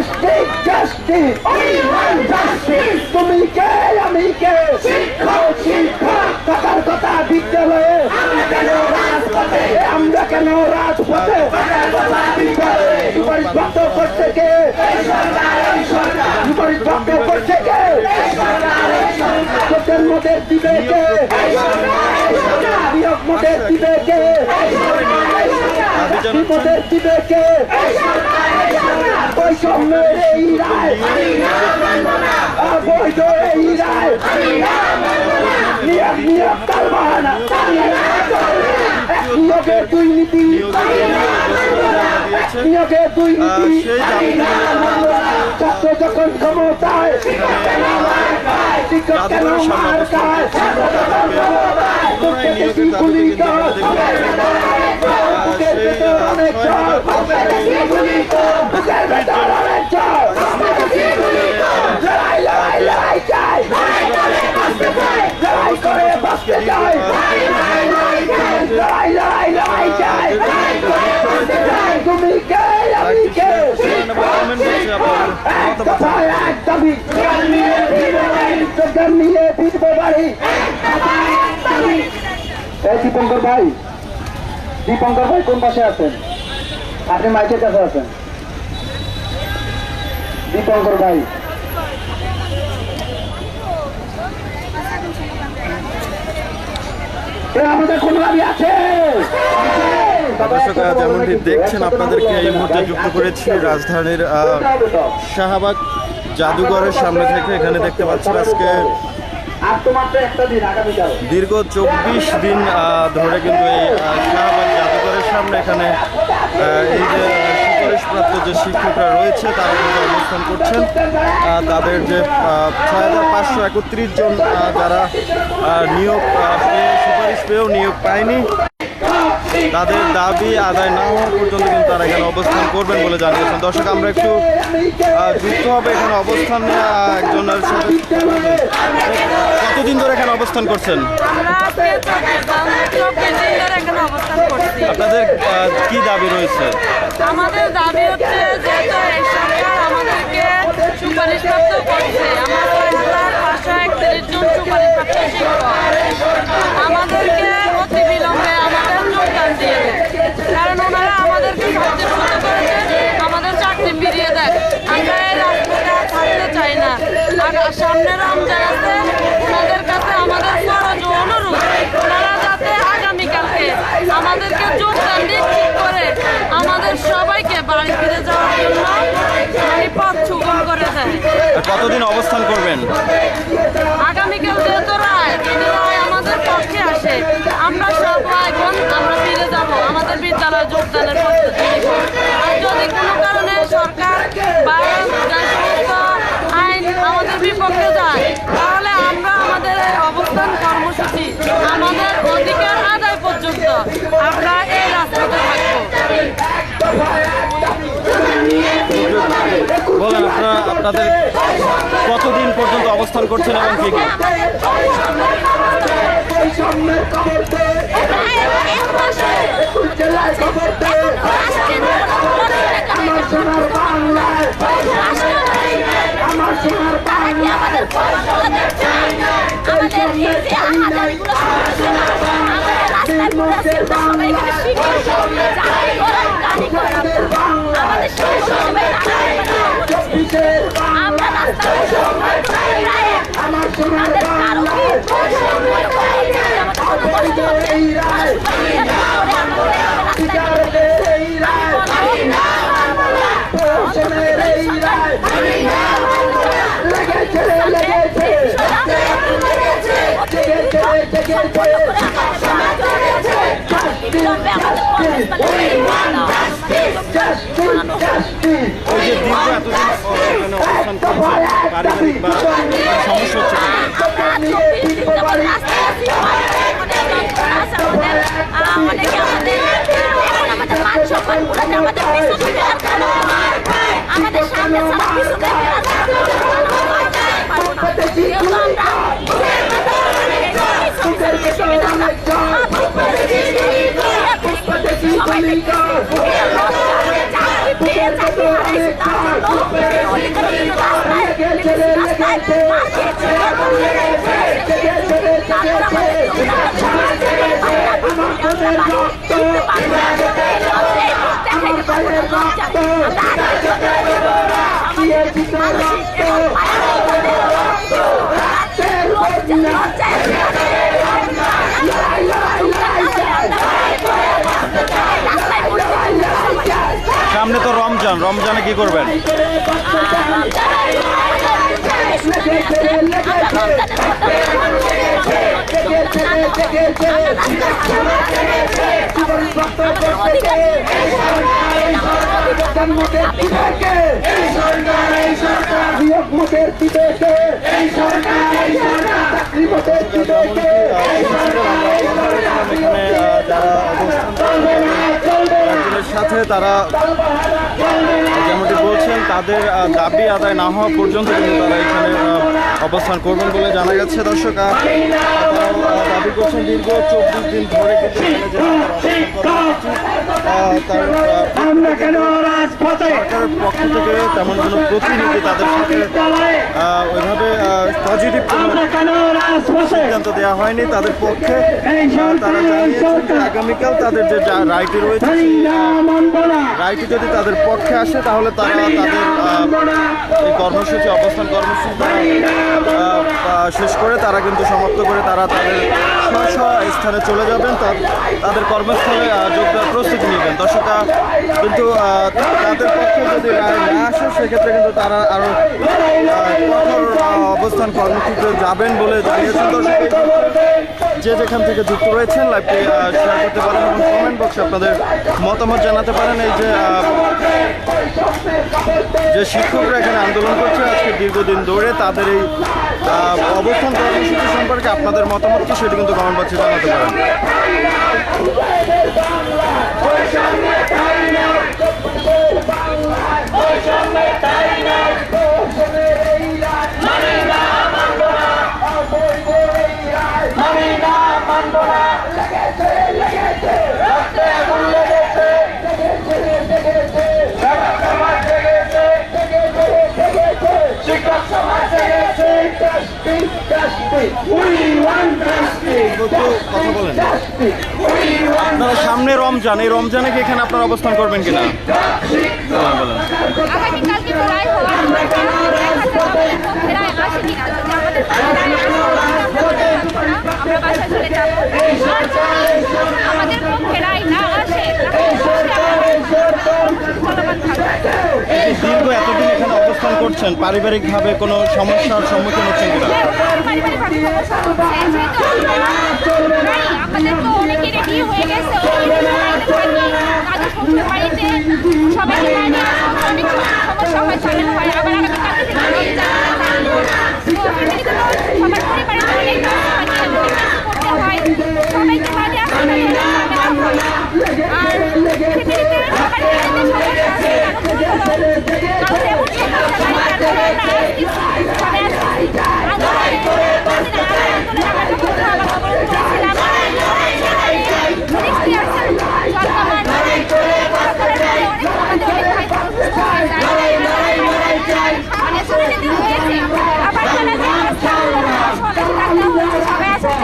Justice justice justice তুমি কে আমি কে শিক্ষক শিক্ষক কথার কথা বিদ্যালয়ে আমরা কেন রাজপথে সুপারিশ ভক্ত করছে কে সুপারিশ ভক্ত করছে কে তোদের মধ্যে দিবে কে নিয়োগ মধ্যে দিবে কে চাকরি মধ্যে দিবে কে? বৈষম্যের এই রায় অবৈধ এই রায় নিয়োগ নিয়োগ তার বাহানা। এক নিয়োগে দুই নীতি। এক নিয়োগে দুই নীতি সেই দাবি দীপঙ্কর ভাই দীপঙ্কর ভাই কোন পাশে আছেন? আপনি মাইকের কাছে আছেন? দীপঙ্কর ভাই। আমাদের কোন আছে? যেমনটি দেখছেন, আপনাদেরকে এই মুহূর্তে যুক্ত করেছি রাজধানীর শাহবাগ জাদুঘরের সামনে থেকে। এখানে দেখতে পাচ্ছেন আজকে দীর্ঘ চব্বিশ দিন ধরে কিন্তু এই শাহবাগ জাদুঘরের সামনে এখানে এই যে সুপারিশপ্রাপ্ত যে শিক্ষকরা রয়েছে, তারা কিন্তু অবস্থান করছেন। তাদের যে ছয় হাজার পাঁচশো একত্রিশ জন যারা নিয়োগ সুপারিশ পেয়েও নিয়োগ পায়নি। তাদের দাবি আদায় না হওয়া পর্যন্ত কিন্তু তারা এখানে অবস্থান করবেন বলে জানিয়েছেন। দর্শক আমরা একটু যুক্ত হবে এখানে অবস্থান একজনের সাথে কতদিন ধরে এখানে অবস্থান করছেন? আপনাদের কি দাবি রয়েছে? আমাদের দাবি হচ্ছে যেহেতু এই সরকার আমাদেরকে সুপারিশপ্রাপ্ত করছে আমরা ছয় হাজার পাঁচশো একত্রিশ জন সুপারিশপ্রাপ্ত শিক্ষক আমাদেরকে অতি বিলম্বে আমাদের যোগদান দিয়ে দেয় কারণ ওনারা আমাদেরকে সন্তুষ্ট করেছে আমাদের দেয় আমরা এই থাকতে চাই না। আর সামনে রমজান আছে ওনাদের কাছে আমাদের সরজ অনুরোধ ওনারা যাতে আগামীকালকে আমাদেরকে যোগদান দিয়ে ঠিক করে আমাদের সবাইকে বাড়ি ফিরে যাওয়ার জন্য এই পথ সুগম করে দেয়। কতদিন অবস্থান করবেন? আগামীকাল যেহেতু রায় যদি রায় আমাদের পক্ষে আসে আমরা সবাই বোন আমরা ফিরে যাব আমাদের বিদ্যালয়ে যোগদানের প্রস্তুতি নিব। আর যদি কোনো কারণে সরকার বা যে সমস্ত আইন আমাদের বিপক্ষে যায় তাহলে আমরা আমাদের এই অবস্থান কর্মসূচি আমাদের অধিকার আদায় পর্যন্ত আমরা এই রাস্তাতে থাকব বলেন আপনাদের কতদিন পর্যন্ত অবস্থান করছেন এবং কি কি? বৈষম্যের খবর দে জেলায় খবর দে আমার আমার সোনার বাংলায় চব্বিশের আমার সোনার বাংলায় এই রায় বিচারকের এই রায় প্রশাসনের এই রায় লেগেছে লেগেছে লেগেছে লেগেছে জাস্টিস জাস্টিস ওই এখানে অবস্থান করছে। পারিবারিক বা সমস্যা হচ্ছে অনেকে আমাদের আমাদের মান সম্মান করে আমাদের আমাদের সামনে ছাড়া কিছু দেখে আমরা চাকরি তো রমজান রমজানে সরকার এই সাথে তারা যেমনটি বলছেন, তাদের দাবি আদায় না হওয়া পর্যন্ত কিন্তু তারা এখানে অবস্থান করবেন বলে জানা যাচ্ছে দর্শক দাবি করছেন দীর্ঘ চব্বিশ দিন ধরে কিন্তু সরকারের পক্ষ থেকে তেমন কোনো প্রতিনিধি তাদের সাথে ওইভাবে পজিটিভ সিদ্ধান্ত দেওয়া হয়নি তাদের পক্ষে। আহ, তারা জানিয়েছেন আগামীকাল তাদের যে রায়টি রয়েছে রায়টি যদি তাদের পক্ষে আসে তাহলে তারা তাদের এই কর্মসূচি অবস্থান কর্মসূচি শেষ করে তারা কিন্তু সমাপ্ত করে তারা তাদের স্থানে চলে যাবেন। তাদের কর্মস্থলে যোগ দেওয়ার প্রস্তুতি নেবেন। দর্শকরা কিন্তু তাদের পক্ষে যদি রায় না আসে, সেক্ষেত্রে কিন্তু তারা আরও কঠোর অবস্থান কর্মসূচিতে যাবেন বলে জানিয়েছেন দর্শক যে যেখান থেকে যুক্ত রয়েছেন লাইভটি শেয়ার করতে পারেন এবং কমেন্ট বক্সে আপনাদের মতামত জানাতে পারেন। এই যে যে শিক্ষকরা এখানে আন্দোলন করছে, আজকে দীর্ঘদিন ধরে তাদের এই অবস্থান কর্মসূচি সম্পর্কে আপনাদের মতামত কি সেটি কিন্তু কমেন্ট বক্সে জানাতে পারেন। একটু সামনে রমজান এই রমজানে কি এখানে আপনারা অবস্থান করবেন কিনা? বলেন বলেন আগামীকালকে প্রায় হওয়ার কথা। দেখা যাবে প্রায় আসে কিনা। যদি আমাদের প্রায় আসে, আমরা বাসায় চলে যাব। আর যদি আমাদের পক্ষে রায় না আসে, তাহলে চলমান থাকবে। এই যে দীর্ঘ এতদিন এখানে অবস্থান করছেন? পারিবারিকভাবে কোনো সমস্যার সম্মুখীন হচ্ছেন কিনা? সবাই থেকে রমজান তো ফ্যামিলিতে সবার পরিবারে অনেক করতে হয় সবাইকে বাড়ি আসতে অনেক ঝামেলা হয় আর ফ্যামিলিতে সবার বাড়িতে সমস্যা আছে কারণ এমন সমস্যা নাই তারপরে আমরা আসছি সবাই আসছি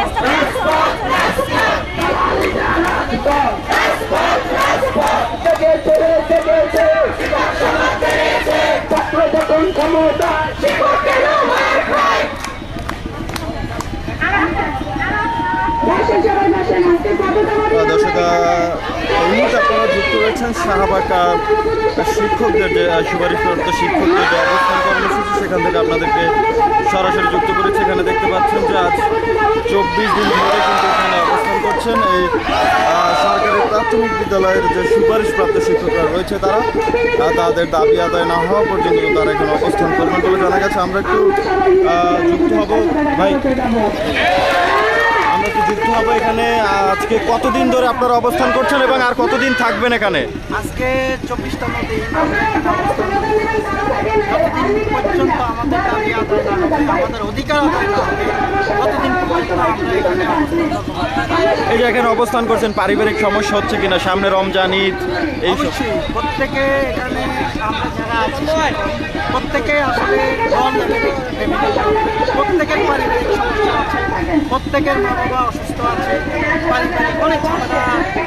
ক্ষমতা এই মুহূর্তে আপনারা যুক্ত রয়েছেন শাহবাগ শিক্ষকদের যে সুপারিশপ্রাপ্ত শিক্ষকদের যে অবস্থান, কর্মসূচি, সেখান থেকে আপনাদেরকে সরাসরি যুক্ত করেছে। এখানে দেখতে পাচ্ছেন যে আজ চব্বিশ দিন ধরে কিন্তু এখানে অবস্থান করছেন। এই প্রাথমিক বিদ্যালয়ের যে সুপারিশপ্রাপ্ত শিক্ষকরা রয়েছে তারা তাদের দাবি আদায় না হওয়া পর্যন্ত তারা এখানে অবস্থান করবেন বলে জানা গেছে। আমরা একটু যুক্ত হব। ভাই। যুক্ত হব এখানে। আজকে কতদিন ধরে আপনারা অবস্থান করছেন এবং আর কতদিন থাকবেন এখানে? আজকে চব্বিশতম দিন। পর্যন্ত আমাদের দাবি আদায় না আমাদের অধিকার আদায় না। এই যে এখানে অবস্থান করছেন পারিবারিক সমস্যা হচ্ছে কিনা সামনে রমজান ঈদ এই প্রত্যেকে এখানে আমরা যারা আছি প্রত্যেকে আসলে লেভেলে family level, প্রত্যেকের পারিবারিক সমস্যা আছে প্রত্যেকের মা বাবা অসুস্থ আছে অনেক ঝামেলা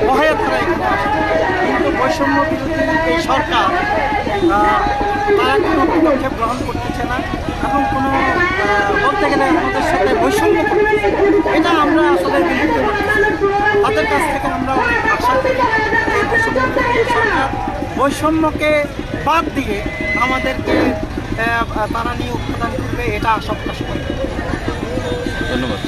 বহায়া তারা এখানে। আসে কিন্তু বৈষম্য বিরোধী এই সরকার তারা কোনো পদক্ষেপ গ্রহণ করতেছে না এবং কোনো বলতে গেলে আমাদের সাথে বৈষম্য করতেছে এটা আমরা আসলে তাদের কাছ থেকে আমরা অনেক বৈষম্য বৈষম্যকে বাদ দিয়ে আমাদেরকে তারা নিয়োগ প্রদান করবে, এটা আশা প্রকাশ করি ধন্যবাদ।